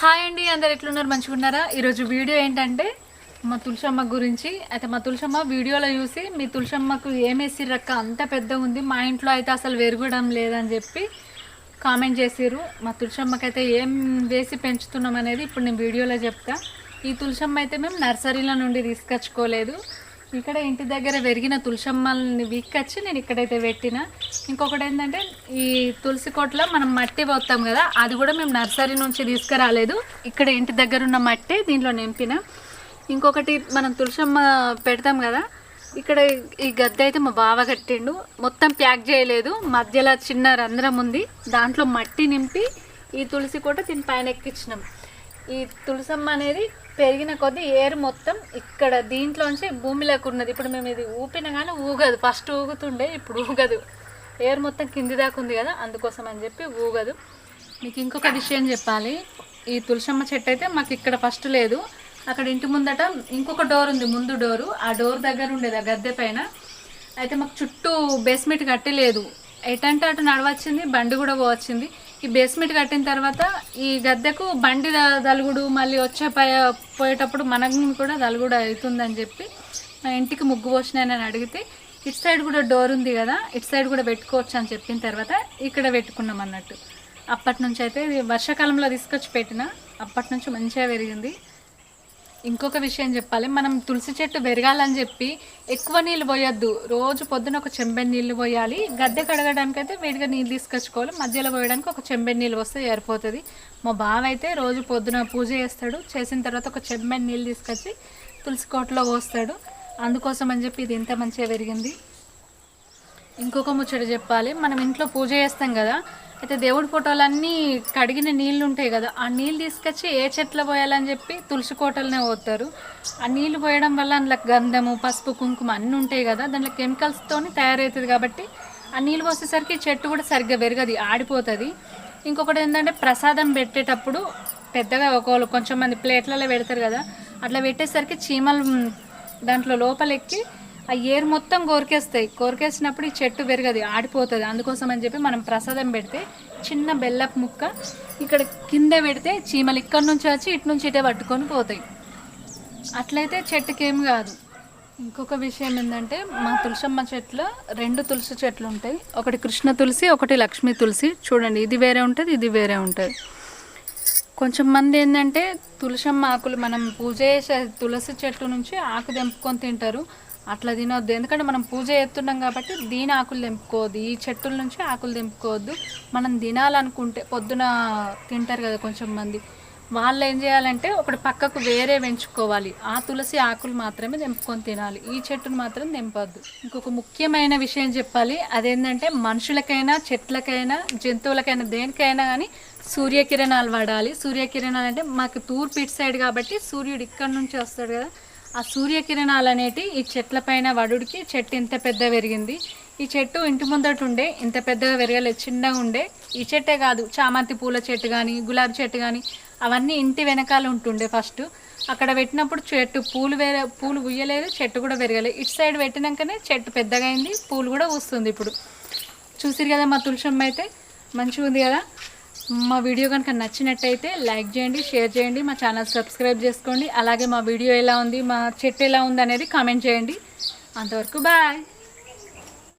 Hi అండి అందరు ఎట్లున్నారు? మంచిగున్నారా? ఈరోజు వీడియో ఏంటంటే మా తులసమ్మ గురించి. అయితే మా తులసమ్మ వీడియోలో చూసి మీ తులసమ్మకు ఏమేసి రక్క అంత పెద్ద ఉంది. మా ఇంట్లో అయితే అసలు వెరగడం లేదని చెప్పి కామెంట్ చేసిర్రు. మా తులసమ్మకైతే ఏం వేసి పెంచుతున్నాం అనేది ఇప్పుడు నేను వీడియోలో చెప్తా. ఈ తులసమ్మ అయితే మేము నర్సరీలో నుండి తీసుకొచ్చుకోలేదు. ఇక్కడ ఇంటి దగ్గర పెరిగిన తులసమ్మల్ని వీక్కొచ్చి నేను ఇక్కడైతే పెట్టిన. ఇంకొకటి ఏంటంటే ఈ తులసి కోటలో మనం మట్టి పోతాం కదా అది కూడా మేము నర్సరీ నుంచి తీసుకురాలేదు. ఇక్కడ ఇంటి దగ్గర ఉన్న మట్టి దీంట్లో నింపిన. ఇంకొకటి మనం తులసమ్మ పెడతాం కదా ఇక్కడ ఈ గద్దె అయితే మా బావ కట్టిండు. మొత్తం ప్యాక్ చేయలేదు మధ్యలో చిన్న రంధ్రం ఉంది. దాంట్లో మట్టి నింపి ఈ తులసి కోట దీని పైన ఎక్కించినాం. ఈ తులసమ్మ అనేది పెరిగిన కొద్దీ ఏరు మొత్తం ఇక్కడ దీంట్లోంచి భూమిలోకి ఉన్నది ఇప్పుడు మేము ఇది ఊపిన కానీ ఊగదు. ఫస్ట్ ఊగుతుండే ఇప్పుడు ఊగదు. ఏరు మొత్తం కింది దాకా ఉంది కదా అందుకోసం అని చెప్పి ఊగదు. మీకు ఇంకొక విషయం చెప్పాలి. ఈ తులసమ్మ చెట్టు అయితే మాకు ఇక్కడ ఫస్ట్ లేదు. అక్కడ ఇంటి ముందట ఇంకొక డోర్ ఉంది ముందు డోరు. ఆ డోర్ దగ్గర ఉండేది ఆ గద్దె పైన. అయితే మాకు చుట్టూ బేస్మెంట్ కట్టలేదు. ఎటంటే అటు నడవచ్చింది బండి కూడా పోవచ్చింది. ఈ బేస్మెంట్ కట్టిన తర్వాత ఈ గద్దెకు బండి దలుగుడు మళ్ళీ వచ్చే పయ- పోయేటప్పుడు మనకు కూడా దలుగుడు అవుతుందని చెప్పి మా ఇంటికి ముగ్గు పోసినాయని అడిగితే ఇటు సైడ్ కూడా డోర్ ఉంది కదా ఇటు సైడ్ కూడా పెట్టుకోవచ్చు అని చెప్పిన తర్వాత ఇక్కడ పెట్టుకున్నాం అన్నట్టు. అప్పటి నుంచి అయితే ఇది వర్షాకాలంలో తీసుకొచ్చి పెట్టిన అప్పటి నుంచి మంచిగా పెరిగింది. ఇంకొక విషయం చెప్పాలి. మనం తులసి చెట్టు పెరగాలని చెప్పి ఎక్కువ నీళ్ళు పోయొద్దు. రోజు పొద్దున ఒక చెంబెన్ నీళ్ళు పోయాలి. గద్దె కడగడానికి అయితే వేడిగా నీళ్ళు తీసుకొచ్చుకోవాలి. మధ్యలో పోయడానికి ఒక చెంబెన్ నీళ్ళు వస్తే సరిపోతుంది. మా బావ అయితే రోజు పొద్దున పూజ చేస్తాడు. చేసిన తర్వాత ఒక చెంబెని నీళ్ళు తీసుకొచ్చి తులసి కోటలో పోస్తాడు. అందుకోసం అని చెప్పి ఇది ఇంత మంచిగా పెరిగింది. ఇంకొక ముచ్చట చెప్పాలి. మనం ఇంట్లో పూజ చేస్తాం కదా అయితే దేవుడి ఫోటోలన్నీ కడిగిన నీళ్ళు ఉంటాయి కదా ఆ నీళ్ళు తీసుకొచ్చి ఏ చెట్లు పోయాలని చెప్పి తులసి కోటలనే పోతారు. ఆ నీళ్ళు పోయడం వల్ల అందులో గంధము పసుపు కుంకుమ అన్నీ ఉంటాయి కదా దాంట్లో కెమికల్స్తోని తయారవుతుంది కాబట్టి ఆ నీళ్ళు పోసేసరికి చెట్టు కూడా సరిగ్గా పెరగది ఆడిపోతుంది. ఇంకొకటి ఏంటంటే ప్రసాదం పెట్టేటప్పుడు పెద్దగా ఒకళ్ళు కొంచెం మంది ప్లేట్లలో పెడతారు కదా అట్లా పెట్టేసరికి చీమలు దాంట్లో లోపలెక్కి ఆ ఏరు మొత్తం కోరికేస్తాయి. కోరికేసినప్పుడు ఈ చెట్టు పెరగదు ఆడిపోతుంది. అందుకోసం అని చెప్పి మనం ప్రసాదం పెడితే చిన్న బెల్లపు ముక్క ఇక్కడ కింద పెడితే చీమలు ఇక్కడ నుంచి వచ్చి ఇటు నుంచి ఇటే పట్టుకొని పోతాయి. అట్లయితే చెట్టుకేం కాదు. ఇంకొక విషయం ఏంటంటే మా తులసమ్మ చెట్లో రెండు తులసి చెట్లు ఉంటాయి. ఒకటి కృష్ణ తులసి ఒకటి లక్ష్మీ తులసి. చూడండి ఇది వేరే ఉంటుంది ఇది వేరే ఉంటుంది. కొంచెం మంది ఏంటంటే తులసమ్మ ఆకులు మనం పూజ చేసే తులసి చెట్టు నుంచి ఆకు తెంపుకొని తింటారు. అట్లా తినొద్దు. ఎందుకంటే మనం పూజ చేస్తున్నాం కాబట్టి దీని ఆకులు తెంపుకోవద్దు. ఈ చెట్టుల నుంచి ఆకులు తెంపుకోవద్దు. మనం తినాలనుకుంటే పొద్దున తింటారు కదా కొంచెం మంది వాళ్ళు ఏం చేయాలంటే ఒకటి పక్కకు వేరే పెంచుకోవాలి. ఆ తులసి ఆకులు మాత్రమే తెంపుకొని తినాలి. ఈ చెట్టును మాత్రం తెంపొద్దు. ఇంకొక ముఖ్యమైన విషయం చెప్పాలి. అదేంటంటే మనుషులకైనా చెట్లకైనా జంతువులకైనా దేనికైనా కానీ సూర్యకిరణాలు వాడాలి సూర్యకిరణాలు అంటే మాకు తూర్పు ఇటు సైడ్ కాబట్టి సూర్యుడు ఇక్కడ నుంచి వస్తాడు కదా. ఆ సూర్యకిరణాలు అనేటి ఈ చెట్ల పైన వడుడికి చెట్టు ఇంత పెద్ద పెరిగింది. ఈ చెట్టు ఇంటి ముందట ఉండే ఇంత పెద్దగా పెరగలేదు చిన్నగా ఉండే ఈ చెట్టే కాదు. చామంతి పూల చెట్టు కానీ గులాబీ చెట్టు కానీ అవన్నీ ఇంటి వెనకాల ఉంటుండే ఫస్ట్. అక్కడ పెట్టినప్పుడు చెట్టు పూలు వేరే పూలు ఉయ్యలేదు చెట్టు కూడా పెరగలేదు. ఇటు సైడ్ పెట్టినాకనే చెట్టు పెద్దగా అయింది పూలు కూడా వస్తుంది ఇప్పుడు. చూసిరు కదా మా తులసమ్మ అయితే? మంచిగా ఉంది కదా? మా వీడియో కనుక నచ్చినట్టయితే లైక్ చేయండి షేర్ చేయండి మా ఛానల్ సబ్స్క్రైబ్ చేసుకోండి. అలాగే మా వీడియో ఎలా ఉంది మా చెట్టు ఎలా ఉంది అనేది కామెంట్ చేయండి. అంతవరకు బాయ్.